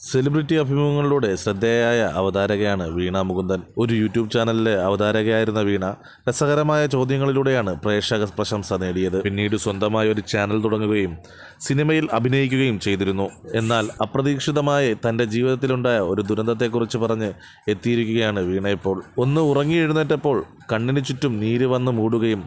Celebrity അഭിമുഖങ്ങളിലൂടെ ശ്രദ്ധേയായ അവതാരകയാണ് Veena Mukundan. ഒരു YouTube ചാനലിലെ അവതാരകയായിരുന്ന വീണ രസകരമായ ചോദ്യങ്ങളിലൂടെയാണ് പ്രേക്ഷക പ്രശംസ നേടിയത്. പിന്നീട് സ്വന്തമായ ഒരു ചാനൽ തുടങ്ങുകയും സിനിമയിൽ അഭിനയിക്കുകയും ചെയ്തിരുന്നു. എന്നാൽ അപ്രതീക്ഷിതമായി തന്റെ ജീവിതത്തിലുണ്ടായ ഒരു ദുരന്തത്തെക്കുറിച്ച് പറഞ്ഞ് എത്തിയിരിക്കുകയാണ് വീണ ഇപ്പോൾ. ഒന്ന് ഉറങ്ങി എഴുന്നേറ്റപ്പോൾ കണ്ണിന് ചുറ്റും നീര് വന്ന് മൂടുകയും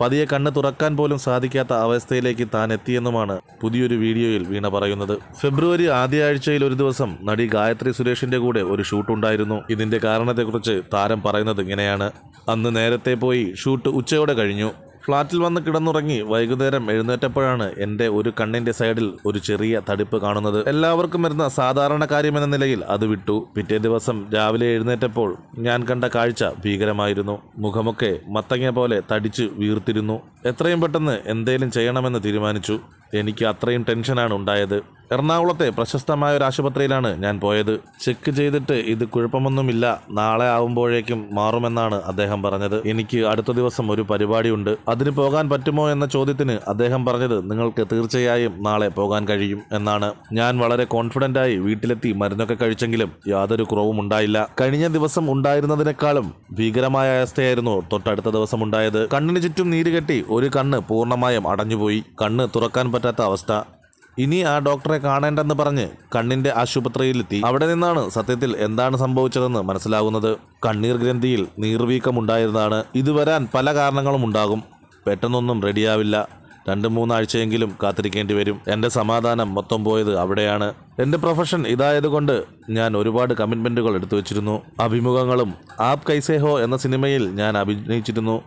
പതിയെ കണ്ണ് തുറക്കാൻ പോലും സാധിക്കാത്ത അവസ്ഥയിലേക്ക് താൻ എത്തിയെന്നുമാണ് പുതിയൊരു വീഡിയോയിൽ വീണ പറയുന്നത്. ഫെബ്രുവരി ആദ്യ ആഴ്ചയിൽ ഒരു ദിവസം നടി ഗായത്രി സുരേഷിന്റെ കൂടെ ഒരു ഷൂട്ട് ഉണ്ടായിരുന്നു. ഇതിന്റെ കാരണത്തെക്കുറിച്ച് താരം പറയുന്നത് ഇങ്ങനെയാണ്. അന്ന് നേരത്തെ പോയി ഷൂട്ട് ഉച്ചയോടെ കഴിഞ്ഞു. ഫ്ളാറ്റിൽ വന്ന് കിടന്നുറങ്ങി വൈകുന്നേരം എഴുന്നേറ്റപ്പോഴാണ് എന്റെ ഒരു കണ്ണിന്റെ സൈഡിൽ ഒരു ചെറിയ തടിപ്പ് കാണുന്നത്. എല്ലാവർക്കും വരുന്ന സാധാരണ കാര്യമെന്ന നിലയിൽ അത് വിട്ടു. പിറ്റേ ദിവസം രാവിലെ എഴുന്നേറ്റപ്പോൾ ഞാൻ കണ്ട കാഴ്ച ഭീകരമായിരുന്നു. മുഖമൊക്കെ മത്തങ്ങ പോലെ തടിച്ച് വീർത്തിരുന്നു. എത്രയും പെട്ടെന്ന് എന്തേലും ചെയ്യണമെന്ന് തീരുമാനിച്ചു. എനിക്ക് അത്രയും ടെൻഷനാണ് ഉണ്ടായത്. എറണാകുളത്തെ പ്രശസ്തമായ ഒരു ആശുപത്രിയിലാണ് ഞാൻ പോയത്. ചെക്ക് ചെയ്തിട്ട് ഇത് കുഴപ്പമൊന്നുമില്ല. നാളെ ആവുമ്പോഴേക്കും മാറുമെന്നാണ് അദ്ദേഹം പറഞ്ഞത്. എനിക്ക് അടുത്ത ദിവസം ഒരു പരിപാടിയുണ്ട്. അതിന് പോകാൻ പറ്റുമോ എന്ന ചോദ്യത്തിന് അദ്ദേഹം പറഞ്ഞത് നിങ്ങൾക്ക് തീർച്ചയായും നാളെ പോകാൻ കഴിയും എന്നാണ്. ഞാൻ വളരെ കോൺഫിഡന്റ് ആയി വീട്ടിലെത്തി മരുന്നൊക്കെ കഴിച്ചെങ്കിലും യാതൊരു കുറവും ഉണ്ടായില്ല. കഴിഞ്ഞ ദിവസം ഉണ്ടായിരുന്നതിനേക്കാളും ഭീകരമായ അവസ്ഥയായിരുന്നു തൊട്ടടുത്ത ദിവസം ഉണ്ടായത് കണ്ണിന് ചുറ്റും നീര് കെട്ടി ഒരു കണ്ണ് പൂർണമായും അടഞ്ഞുപോയി. കണ്ണ് തുറക്കാൻ പറ്റാത്ത അവസ്ഥ. ഇനി ആ ഡോക്ടറെ കാണേണ്ടെന്ന് പറഞ്ഞ് കണ്ണിന്റെ ആശുപത്രിയിലെത്തി. അവിടെ നിന്നാണ് സത്യത്തിൽ എന്താണ് സംഭവിച്ചതെന്ന് മനസ്സിലാകുന്നത്. കണ്ണീർ ഗ്രന്ഥിയിൽ നീർവീക്കമുണ്ടായിരുന്നതാണ്. ഇത് വരാൻ പല കാരണങ്ങളും ഉണ്ടാകും. പെട്ടെന്നൊന്നും റെഡിയാവില്ല. രണ്ട് മൂന്നാഴ്ചയെങ്കിലും കാത്തിരിക്കേണ്ടി വരും. എന്റെ സമാധാനം മൊത്തം പോയത് അവിടെയാണ്. എന്റെ പ്രൊഫഷൻ ഇതായതുകൊണ്ട് ഞാൻ ഒരുപാട് കമ്മിറ്റ്മെന്റുകൾ എടുത്തു വച്ചിരുന്നു അഭിമുഖങ്ങളും ആപ് കൈസേഹോ എന്ന സിനിമയിൽ ഞാൻ അഭിനയിച്ചിരുന്നു.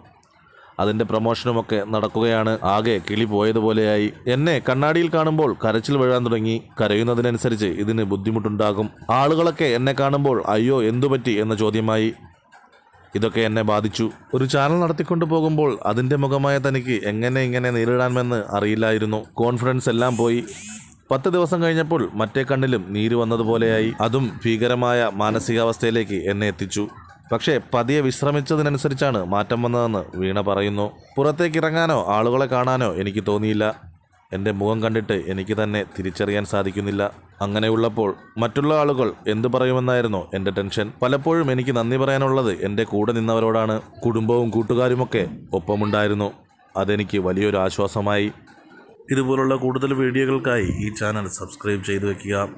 അതിന്റെ പ്രൊമോഷനും ഒക്കെ നടക്കുകയാണ്. ആകെ കിളി പോയതുപോലെയായി. എന്നെ കണ്ണാടിയിൽ കാണുമ്പോൾ കരച്ചിൽ വീഴാൻ തുടങ്ങി. കരയുന്നതിനനുസരിച്ച് ഇതിന് ബുദ്ധിമുട്ടുണ്ടാകും. ആളുകളൊക്കെ എന്നെ കാണുമ്പോൾ അയ്യോ എന്തുപറ്റി എന്ന ചോദ്യമായി. ഇതൊക്കെ എന്നെ ബാധിച്ചു. ഒരു ചാനൽ നടത്തിക്കൊണ്ടു പോകുമ്പോൾ അതിന്റെ മുഖമായ തനിക്ക് എങ്ങനെ ഇങ്ങനെ നേരിടാമെന്ന് അറിയില്ലായിരുന്നു. കോൺഫിഡൻസ് എല്ലാം പോയി. പത്ത് ദിവസം കഴിഞ്ഞപ്പോൾ മറ്റേ കണ്ണിലും നീര് വന്നതുപോലെയായി. അതും ഭീകരമായ മാനസികാവസ്ഥയിലേക്ക് എന്നെ എത്തിച്ചു. പക്ഷേ പതിയെ വിശ്രമിച്ചതിനനുസരിച്ചാണ് മാറ്റം വന്നതെന്ന് വീണ പറയുന്നു. പുറത്തേക്ക് ഇറങ്ങാനോ ആളുകളെ കാണാനോ എനിക്ക് തോന്നിയില്ല. എന്റെ മുഖം കണ്ടിട്ട് എനിക്ക് തന്നെ തിരിച്ചറിയാൻ സാധിക്കുന്നില്ല. അങ്ങനെയുള്ളപ്പോൾ മറ്റുള്ള ആളുകൾ എന്തു പറയുമെന്നായിരുന്നു എന്റെ ടെൻഷൻ. പലപ്പോഴും എനിക്ക് നന്ദി പറയാനുള്ളത് എന്റെ കൂടെ നിന്നവരോടാണ്. കുടുംബവും കൂട്ടുകാരുമൊക്കെ ഒപ്പമുണ്ടായിരുന്നു. അതെനിക്ക് വലിയൊരു ആശ്വാസമായി. ഇതുപോലുള്ള കൂടുതൽ വീഡിയോകൾക്കായി ഈ ചാനൽ സബ്സ്ക്രൈബ് ചെയ്തു വയ്ക്കുക